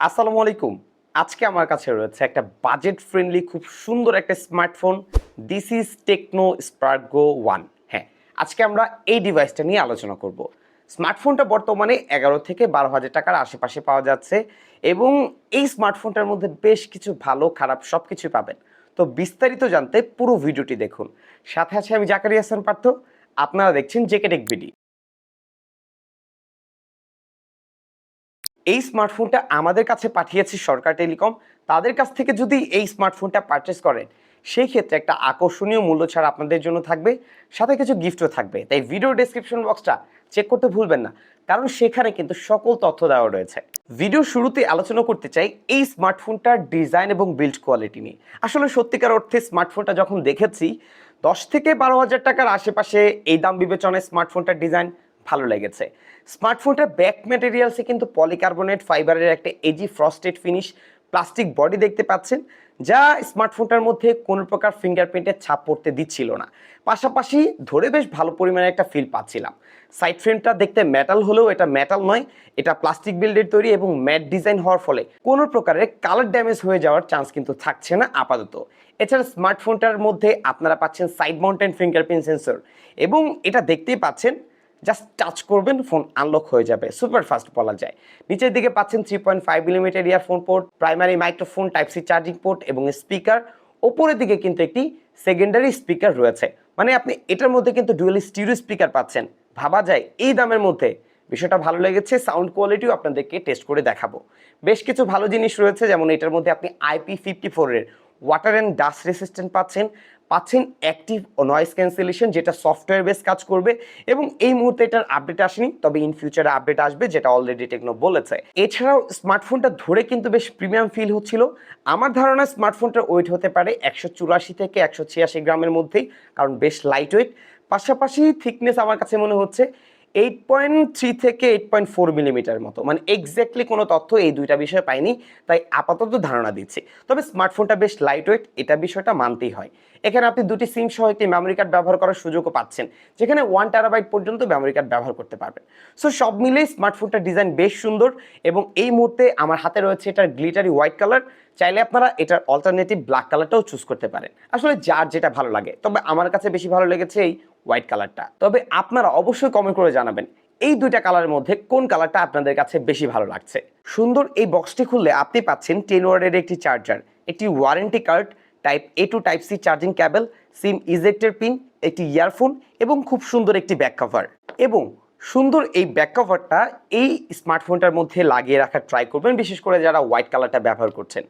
আসসালামু আলাইকুম। আজকে আমার কাছে রয়েছে একটা বাজেট ফ্রেন্ডলি খুব সুন্দর একটা smartphone this is Tecno Spark Go one হ্যাঁ আজকে আমরা এই ডিভাইসটা নিয়ে আলোচনা করব। স্মার্টফোনটা বর্তমানে এগারো থেকে বারো হাজার টাকার আশেপাশে পাওয়া যাচ্ছে এবং এই স্মার্টফোনটার মধ্যে বেশ কিছু ভালো, খারাপ সব কিছুই পাবেন। তো বিস্তারিত জানতে পুরো ভিডিওটি দেখুন। সাথে আছে আমি জাকারি হাসান পার্থ। আপনারা দেখছেন জেকে টেক বিডি এই স্মার্টফোনটা আমাদের কাছে পাঠিয়েছে সরকার টেলিকম তাদের কাছ থেকে যদি এই স্মার্টফোনটা পারচেস করেন, সেই ক্ষেত্রে একটা আকর্ষণীয় মূল্য ছাড় আপনাদের জন্য থাকবে, সাথে কিছু গিফটও থাকবে। তাই ভিডিও ডেসক্রিপশন বক্সটা চেক করতে ভুলবেন না, কারণ সেখানে কিন্তু সকল তথ্য দেওয়া রয়েছে। ভিডিও শুরুতে আলোচনা করতে চাই এই স্মার্টফোনটার ডিজাইন এবং বিল্ড কোয়ালিটি নিয়ে। আসলে সত্যিকার অর্থে স্মার্টফোনটা যখন দেখেছি, দশ থেকে বারো হাজার টাকার আশেপাশে এই দাম বিবেচনায় স্মার্টফোনটার ডিজাইন ভালো লেগেছে। স্মার্টফোনটার ব্যাক ম্যাটেরিয়ালসে কিন্তু পলিকার্বনেট ফাইবারের একটা AG frosted finish plastic body দেখতে পাচ্ছেন, যা স্মার্টফোনটার মধ্যে কোনো প্রকার ফিঙ্গারপ্রিন্টের ছাপ পড়তে দিচ্ছিল না। পাশাপাশি ধরে বেশ ভালো পরিমাণে একটা ফিল পাচ্ছিলাম। সাইড ফ্রেমটা দেখতে মেটাল হলেও এটা মেটাল নয়, এটা প্লাস্টিক বিল্ডের তৈরি এবং ম্যাট ডিজাইন হওয়ার ফলে কোনো প্রকারের কালার ড্যামেজ হয়ে যাওয়ার চান্স কিন্তু থাকছে না আপাতত। এছাড়া স্মার্টফোনটার মধ্যে আপনারা পাচ্ছেন সাইড মাউন্টেন ফিঙ্গারপ্রিন্ট সেন্সর এবং এটা দেখতেই পাচ্ছেন জাস্ট টাচ করবেন ফোন আনলক হয়ে যাবে। সুপার ফাস্ট বলা যায়। নিচের দিকে পাচ্ছেন three point five millimetre earphone port primary microphone type C charging port এবং স্পিকার ওপরের দিকে কিন্তু একটি সেকেন্ডারি স্পিকার রয়েছে। মানে আপনি এটার মধ্যে কিন্তু ডুয়েলি স্টিরিও স্পিকার পাচ্ছেন। ভাবা যায় এই দামের মধ্যে। বিষয়টা ভালো লেগেছে সাউন্ড কোয়ালিটিও আপনাদেরকে টেস্ট করে দেখাবো। বেশ কিছু ভালো জিনিস রয়েছে, যেমন এটার মধ্যে আপনি আইপি ফিফটি ফোরের ওয়াটার অ্যান্ড ডাস্ট রেসিস্ট্যান্ট পাচ্ছেন। পাচ্ছেন অ্যাক্টিভ নয়েস ক্যান্সেলেশন যেটা সফটওয়্যার বেস কাজ করবে এবং এই মুহূর্তে এটার আপডেট আসেনি, তবে ইন ফিউচারে আপডেট আসবে, যেটা অলরেডি টেকনো বলেছে। এছাড়াও স্মার্টফোনটা ধরে কিন্তু বেশ প্রিমিয়াম ফিল হচ্ছিল। আমার ধারণা স্মার্টফোনটার ওয়েট হতে পারে একশো চুরাশি থেকে একশো ছিয়াশি গ্রামের মধ্যেই, কারণ বেশ লাইট ওয়েট পাশাপাশি থিকনেস আমার কাছে মনে হচ্ছে এইট পয়েন্ট থ্রি থেকে এইট পয়েন্ট ফোর মিলিমিটার মতো। মানে এক্স্যাক্টলি কোনো তথ্য এই দুইটা বিষয়ে পাইনি, তাই আপাতত ধারণা দিচ্ছি। তবে স্মার্টফোনটা বেশ লাইট ওয়েট এটা বিষয়টা মানতেই হয়। এখানে আপনি দুটি সিম সহ একটি মেমোরি কার্ড ব্যবহার করার সুযোগও পাচ্ছেন, যেখানে ওয়ান টেরাবাইট পর্যন্ত মেমোরি কার্ড ব্যবহার করতে পারবেন। সো সব মিলেই স্মার্টফোনটার ডিজাইন বেশ সুন্দর এবং এই মুহূর্তে আমার হাতে রয়েছে এটার গ্লিটারি হোয়াইট কালার চাইলে আপনারা এটার অল্টারনেটিভ ব্ল্যাক কালারটাও চুজ করতে পারেন। আসলে যার যেটা ভালো লাগে, তবে আমার কাছে বেশি ভালো লেগেছে এই হোয়াইট কালারটা তবে আপনারা অবশ্যই কমেন্ট করে জানাবেন, এই দুইটা কালারের মধ্যে কোন কালারটা আপনাদের কাছে বেশি ভালো লাগছে? সুন্দর এই বক্সটি খুললে আপনি পাচ্ছেন টেন ওয়ার্ডের একটি চার্জার একটি warranty card type A to type C charging cable SIM ইজেক্টের pin একটি ইয়ারফোন এবং খুব সুন্দর একটি ব্যাক কভার এবং সুন্দর এই ব্যাক কভারটা এই স্মার্টফোনটার মধ্যে লাগিয়ে রাখার ট্রাই করবেন, বিশেষ করে যারা হোয়াইট কালারটা ব্যবহার করছেন।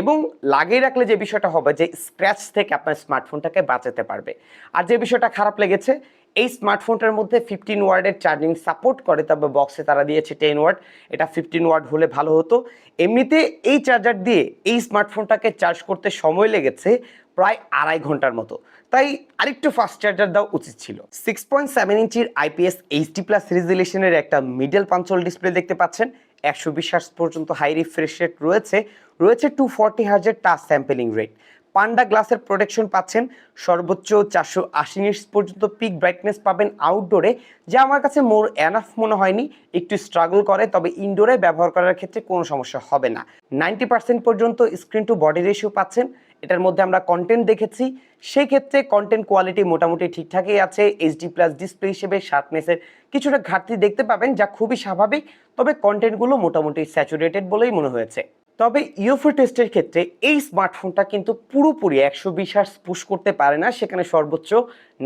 এবং লাগিয়ে রাখলে যে বিষয়টা হবে যে স্ক্র্যাচ থেকে আপনার স্মার্টফোনটাকে বাঁচাতে পারবে। আর যে বিষয়টা খারাপ লেগেছে, এই স্মার্টফোনটার মধ্যে ফিফটিন ওয়ার্ডের চার্জিং সাপোর্ট করে, তবে বক্সে তারা দিয়েছে টেন ওয়ার্ড। এটা ফিফটিন ওয়ার্ড হলে ভালো হতো। এমনিতে এই চার্জার দিয়ে এই স্মার্টফোনটাকে চার্জ করতে সময় লেগেছে প্রায় আড়াই ঘণ্টার মতো। তাই আরেকটু ফাস্ট চার্জার দেওয়া উচিত ছিল। সিক্স পয়েন্ট সেভেন ইঞ্চির আইপিএস এইচডি প্লাস রেজুলেশনের একটা মিডল পাঞ্চল ডিসপ্লে দেখতে পাচ্ছেন। একশো বিশ পর্যন্ত হাই রিফ্রেশ রেট রয়েছে। রয়েছে টু ফর্টি হার্জের টাচ স্যাম্পেলিং রেট পান্ডা গ্লাসের প্রোটেকশন পাচ্ছেন। সর্বোচ্চ চারশো আশি নিটস পর্যন্ত পিক ব্রাইটনেস পাবেন আউটডোরে যা আমার কাছে মোর এনাফ মনে হয়নি। একটু স্ট্রাগল করে, তবে ইনডোরে ব্যবহার করার ক্ষেত্রে কোনো সমস্যা হবে না। নাইনটি পার্সেন্ট পর্যন্ত স্ক্রিন টু বডি রেশিও পাচ্ছেন। এটার মধ্যে আমরা কন্টেন্ট দেখেছি। সেই ক্ষেত্রে কন্টেন্ট কোয়ালিটি মোটামুটি ঠিকঠাকই আছে। এইচডি প্লাস ডিসপ্লে হিসেবে শার্পনেসের কিছুটা ঘাটতি দেখতে পাবেন, যা খুবই স্বাভাবিক। তবে কন্টেন্টগুলো মোটামুটি স্যাচুরেটেড বলেই মনে হয়েছে। তবে ইউএফও টেস্টের ক্ষেত্রে এই স্মার্টফোনটা কিন্তু পুরোপুরি একশো বিশ হার্স পুশ করতে পারে না, সেখানে সর্বোচ্চ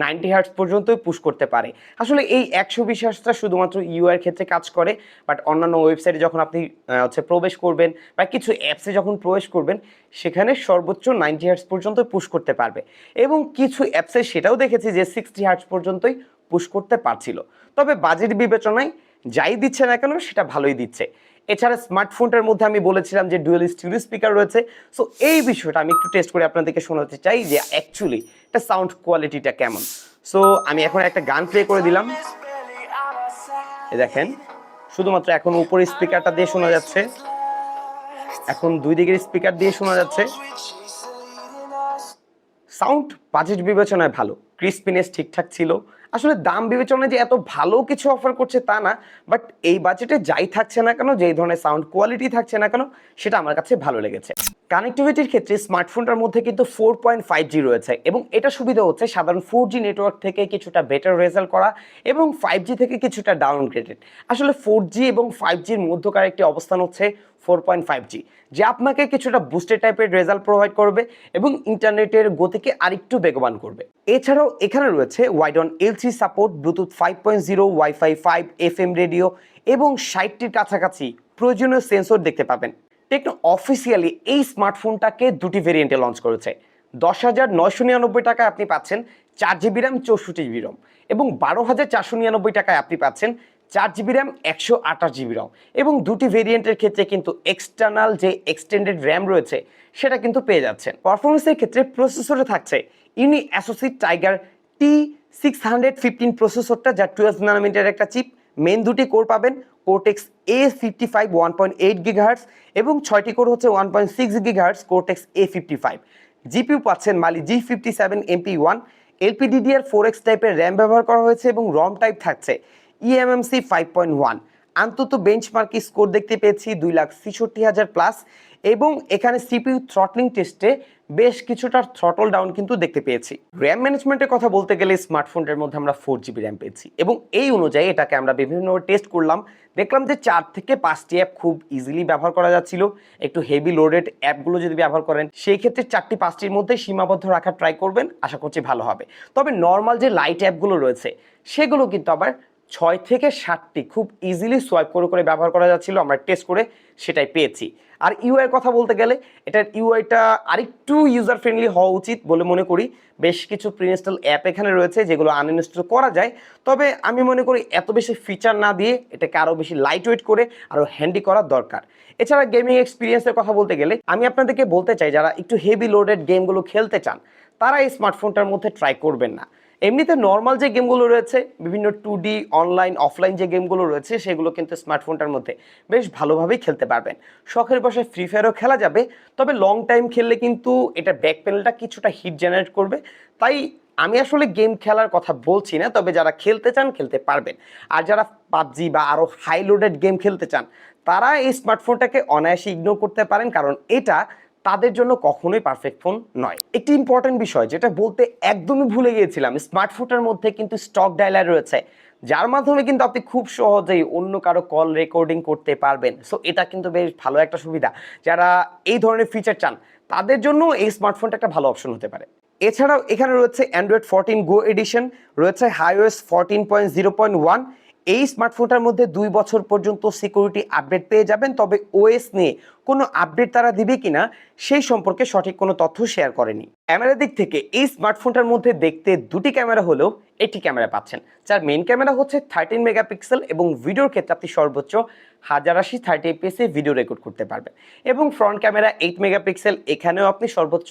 নাইনটি হার্স পর্যন্তই পুশ করতে পারে। আসলে এই একশো বিশ হার্সটা শুধুমাত্র ইউআর ক্ষেত্রে কাজ করে বাট অন্যান্য ওয়েবসাইটে যখন আপনি হচ্ছে প্রবেশ করবেন বা কিছু অ্যাপসে যখন প্রবেশ করবেন, সেখানে সর্বোচ্চ নাইনটি হার্স পর্যন্ত পুশ করতে পারবে। এবং কিছু অ্যাপসে সেটাও দেখেছি যে সিক্সটি হার্স পর্যন্তই পুশ করতে পারছিল। তবে বাজেট বিবেচনায় যাই দিচ্ছে না কেন, সেটা ভালোই দিচ্ছে। এছাড়া স্মার্টফোনটার মধ্যে আমি বলেছিলাম যে ডুয়েল স্টিরিও স্পিকার রয়েছে। সো এই বিষয়টা আমি একটু টেস্ট করে আপনাদেরকে শোনাতে চাই যে অ্যাকচুয়ালি এটা সাউন্ড কোয়ালিটিটা কেমন। সো আমি এখন একটা গান প্লে করে দিলাম। দেখেন, শুধুমাত্র এখন উপরে স্পিকারটা দিয়ে শোনা যাচ্ছে। এখন দুই দিকের স্পিকার দিয়ে শোনা যাচ্ছে। সাউন্ড বাজেট বিবেচনায় ভালো। ক্রিস্পিনেস ঠিকঠাক ছিল। আসলে দাম বিবেচনায় যে এত ভালো কিছু অফার করছে তা না বাট এই বাজেটে যাই থাকছে না কেন, যেই ধরনের সাউন্ড কোয়ালিটি থাকছে না কেন, সেটা আমার কাছে ভালো লেগেছে। কানেক্টিভিটির ক্ষেত্রে স্মার্টফোনটার মধ্যে কিন্তু ফোর পয়েন্ট ফাইভ জি রয়েছে এবং এটা সুবিধা হচ্ছে সাধারণ ফোর জি নেটওয়ার্ক থেকে কিছুটা বেটার রেজাল্ট করা এবং ফাইভ জি থেকে কিছুটা ডাউনগ্রেডেড আসলে ফোর জি এবং ফাইভ জির মধ্যকার একটি অবস্থান হচ্ছে ফোর পয়েন্ট ফাইভ জি, যে আপনাকে কিছুটা বুস্টেড টাইপের রেজাল্ট প্রোভাইড করবে এবং ইন্টারনেটের গতিকে আরেকটু বেগবান করবে। এছাড়াও এখানে রয়েছে Widevine L three support Bluetooth five point zero WiFi five F M radio এবং ষাটটির কাছাকাছি প্রয়োজনীয় সেন্সর দেখতে পাবেন। টেকনো অফিসিয়ালি এই স্মার্টফোনটাকে দুটি ভেরিয়েন্টে লঞ্চ করেছে। দশ হাজার নয়শো নিরানব্বই টাকায় আপনি পাচ্ছেন চার জিবি র্যাম চৌষট্টি জিবি রম এবং বারো হাজার চারশো নিরানব্বই টাকায় আপনি পাচ্ছেন চার জিবি র্যাম, একশো আঠাশ জিবি রম। এবং দুটি ভেরিয়েন্টের ক্ষেত্রে কিন্তু এক্সটার্নাল যে এক্সটেন্ডেড র্যাম রয়েছে, সেটা কিন্তু পেয়ে যাচ্ছেন। পারফরমেন্সের ক্ষেত্রে প্রসেসরে থাকছে। Unisoc Tiger T six hundred fifteen প্রসেসরটা যা টুয়েলভ নানোমিটার একটা চিপ মেন দুটি কোর পাবেন Cortex A fifty five one point eight gigahertz এবং ছয়টি কোর হচ্ছে one point six gigahertz Cortex A fifty five GPU পাচ্ছেন Mali G fifty seven MP one LPDDR four X টাইপের RAM ব্যবহার করা হয়েছে এবং রম টাইপ থাকছে। ইএমএমসি ফাইভ পয়েন্ট ওয়ান অন্তত বেঞ্চমার্কি স্কোর দেখতে পেয়েছি দুই লাখ ছেষট্টি হাজার প্লাস এবং এখানে সিপিইউ থ্রটলিং টেস্টে বেশ কিছুটা থ্রটল ডাউন কিন্তু দেখতে পেয়েছি। র্যাম ম্যানেজমেন্টের কথা বলতে গেলে স্মার্টফোনটার মধ্যে আমরা ফোর জিবি র্যাম পেয়েছি এবং এই অনুযায়ী এটাকে আমরা বিভিন্ন টেস্ট করলাম। দেখলাম যে চার থেকে পাঁচটি অ্যাপ খুব ইজিলি ব্যবহার করা যাচ্ছিল। একটু হেভি লোডেড অ্যাপগুলো যদি ব্যবহার করেন, সেই ক্ষেত্রে চারটি পাঁচটির মধ্যে সীমাবদ্ধ রাখার ট্রাই করবেন। আশা করছি ভালো হবে। তবে নর্মাল যে লাইট অ্যাপগুলো রয়েছে, সেগুলো কিন্তু আবার ছয় থেকে সাতটি খুব ইজিলি সোয়াইপ করে করে ব্যবহার করা যাচ্ছিল, আমরা টেস্ট করে সেটাই পেয়েছি। আর ইউআইয়ের কথা বলতে গেলে, এটার ইউআইটা আরেকটু ইউজার ফ্রেন্ডলি হওয়া উচিত বলে মনে করি। বেশ কিছু প্রিনস্টল অ্যাপ এখানে রয়েছে যেগুলো আনইনস্টল করা যায়। তবে আমি মনে করি এত বেশি ফিচার না দিয়ে এটাকে আরও বেশি লাইট ওয়েট করে আরও হ্যান্ডি করা দরকার। এছাড়া গেমিং এক্সপিরিয়েন্সের কথা বলতে গেলে, আমি আপনাদেরকে বলতে চাই, যারা একটু হেভি লোডেড গেমগুলো খেলতে চান, তারা এই স্মার্টফোনটার মধ্যে ট্রাই করবেন না। এমনিতে নর্মাল যে গেমগুলো রয়েছে, বিভিন্ন টু ডি অনলাইন অফলাইন যে গেমগুলো রয়েছে, সেগুলো কিন্তু স্মার্টফোনটার মধ্যে বেশ ভালোভাবেই খেলতে পারবেন। শখের বসে ফ্রি ফায়ারও খেলা যাবে, তবে লং টাইম খেললে কিন্তু এটা ব্যাক প্যানেলটা কিছুটা হিট জেনারেট করবে। তাই আমি আসলে গেম খেলার কথা বলছি না, তবে যারা খেলতে চান, খেলতে পারবেন। আর যারা পাবজি বা আরও হাই লোডেড গেম খেলতে চান, তারা এই স্মার্টফোনটাকে অনায়াসে ইগনোর করতে পারেন, কারণ এটা তাদের জন্য কখনোই পারফেক্ট ফোন নয়। একটি ইম্পর্টেন্ট বিষয়, যেটা বলতে একদমই ভুলে গিয়েছিলাম স্মার্টফোনের মধ্যে কিন্তু স্টক ডায়লার রয়েছে, যার মাধ্যমে কিন্তু আপনি খুব সহজেই অন্য কারও কল রেকর্ডিং করতে পারবেন। সো এটা কিন্তু বেশ ভালো একটা সুবিধা। যারা এই ধরনের ফিচার চান, তাদের জন্য এই স্মার্টফোনটা একটা ভালো অপশন হতে পারে। এছাড়াও এখানে রয়েছে অ্যান্ড্রয়েড ফোরটিন গো এডিশন রয়েছে HiOS fourteen point zero point one এই স্মার্টফোনটার মধ্যে দুই বছর পর্যন্ত সিকিউরিটি আপডেট পেয়ে যাবেন, তবে ওএস নিয়ে কোনো আপডেট তারা দিবে কিনা, সেই সম্পর্কে সঠিক কোনো তথ্য শেয়ার করেনি। ক্যামেরার দিক থেকে এই স্মার্টফোনটার মধ্যে দেখতে দুটি ক্যামেরা হলেও একটি ক্যামেরা পাচ্ছেন, যার মেইন ক্যামেরা হচ্ছে থার্টিন মেগাপিক্সেল এবং ভিডিওর ক্ষেত্রে আপনি সর্বোচ্চ হাজার আশি থার্টি এপিএসে ভিডিও রেকর্ড করতে পারবেন। এবং ফ্রন্ট ক্যামেরা এইট মেগাপিক্সেল এখানেও আপনি সর্বোচ্চ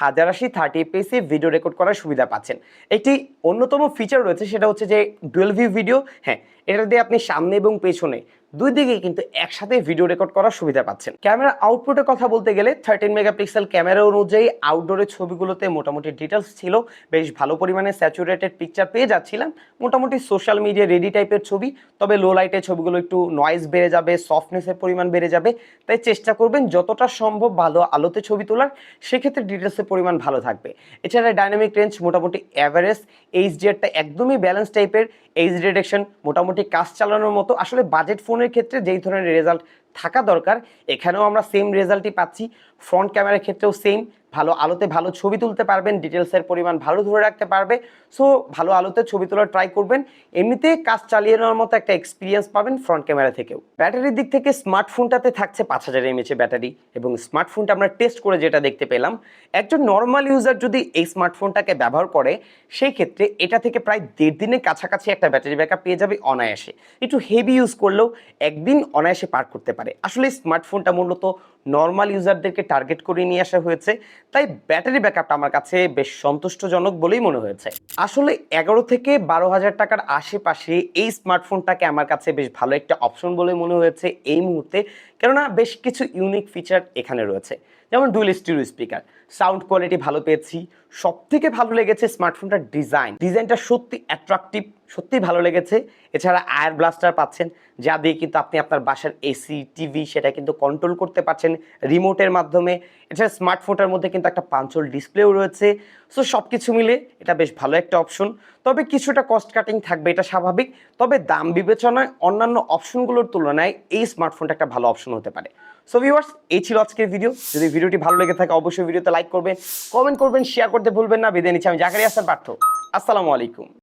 হাজার আশি থার্টি এপিএসে ভিডিও রেকর্ড করার সুবিধা পাচ্ছেন। একটি অন্যতম ফিচার রয়েছে, সেটা হচ্ছে যে ডুয়েল ভিউ ভিডিও হ্যাঁ এটা দিয়ে আপনি সামনে এবং পেছনে দুই দিকেই কিন্তু একসাথে ভিডিও রেকর্ড করার সুবিধা পাচ্ছেন। ক্যামেরা আউটপুটের কথা বলতে গেলে থার্টিন মেগাপিক্সেল ক্যামেরা অনুযায়ী আউটডোরের ছবিগুলোতে মোটামুটি ডিটেলস ছিল, বেশ ভালো পরিমাণে স্যাচুরেটেড পিকচার পেয়ে যাচ্ছিলাম। মোটামুটি সোশ্যাল মিডিয়া রেডি টাইপের ছবি, তবে লো লাইটের ছবিগুলো একটু নয়েজ বেড়ে যাবে সফটনেসের পরিমাণ বেড়ে যাবে। তাই চেষ্টা করবেন যতটা সম্ভব ভালো আলোতে ছবি তোলার। সেক্ষেত্রে ডিটেলসের পরিমাণ ভালো থাকবে। এছাড়া ডাইনামিক রেঞ্জ মোটামুটি অ্যাভারেজ এইচডিআরটা একদমই ব্যালেন্স টাইপের এইচ ডিডেকশন মোটামুটি কাজ চালানোর মতো। আসলে বাজেট ফোনের ক্ষেত্রে যেই ধরনের রেজাল্ট থাকা দরকার, এখানেও আমরা সেম রেজাল্টই পাচ্ছি। ফ্রন্ট ক্যামেরার ক্ষেত্রেও সেম ভালো আলোতে ভালো ছবি তুলতে পারবেন ডিটেলসের পরিমাণ ভালো ধরে রাখতে পারবে। সো ভালো আলোতে ছবি তোলার ট্রাই করবেন। এমনিতে কাজ চালিয়ে নেওয়ার মতো একটা এক্সপিরিয়েন্স পাবেন ফ্রন্ট ক্যামেরা থেকেও। ব্যাটারির দিক থেকে স্মার্টফোনটাতে থাকছে পাঁচ হাজার এমএচের ব্যাটারি এবং স্মার্টফোনটা আমরা টেস্ট করে যেটা দেখতে পেলাম, একজন নর্মাল ইউজার যদি এই স্মার্টফোনটাকে ব্যবহার করে সেই ক্ষেত্রে এটা থেকে প্রায় দেড় দিনের কাছাকাছি একটা ব্যাটারি ব্যাকআপ পেয়ে যাবে অনায়াসে। একটু হেভি ইউজ করলেও একদিন অনায়াসে পার করতে পারে। আসলে স্মার্টফোনটা মূলত নর্মাল ইউজারদেরকে টার্গেট করে নিয়ে আসা হয়েছে। তাই ব্যাটারি ব্যাকআপটা আমার কাছে বেশ সন্তুষ্টজনক বলেই মনে হয়েছে। আসলে এগারো থেকে বারো হাজার টাকার আশেপাশে এই স্মার্টফোনটাকে আমার কাছে বেশ ভালো একটা অপশন বলে মনে হয়েছে এই মুহূর্তে। কেননা বেশ কিছু ইউনিক ফিচার এখানে রয়েছে। যেমন dual stereo speaker sound quality ভালো পেয়েছি। সব থেকে ভালো লেগেছে স্মার্টফোনটার ডিজাইন ডিজাইনটা সত্যি অ্যাট্রাকটিভ সত্যি ভালো লেগেছে। এছাড়া আয়ার ব্লাস্টার পাচ্ছেন, যা দিয়ে কিন্তু আপনি আপনার বাসার এসি টিভি সেটা কিন্তু কন্ট্রোল করতে পারছেন রিমোটের মাধ্যমে। এছাড়া স্মার্টফোনটার মধ্যে কিন্তু একটা পাঞ্চল ডিসপ্লেও রয়েছে। সো সব কিছু মিলে এটা বেশ ভালো একটা অপশন তবে কিছুটা কস্ট কাটিং থাকবে, এটা স্বাভাবিক। তবে দাম বিবেচনায় অন্যান্য অপশনগুলোর তুলনায় এই স্মার্টফোনটা একটা ভালো অপশন হতে পারে। সো ভিউয়ার্স এই ছিল আজকের ভিডিও যদি ভিডিওটি ভালো লেগে থাকে, অবশ্যই ভিডিওতে লাইক করবেন কমেন্ট করবেন শেয়ার করতে ভুলবেন না। বিদায় নিচ্ছি, আমি জাকারি হাসান পার্থ। আসসালামু আলাইকুম।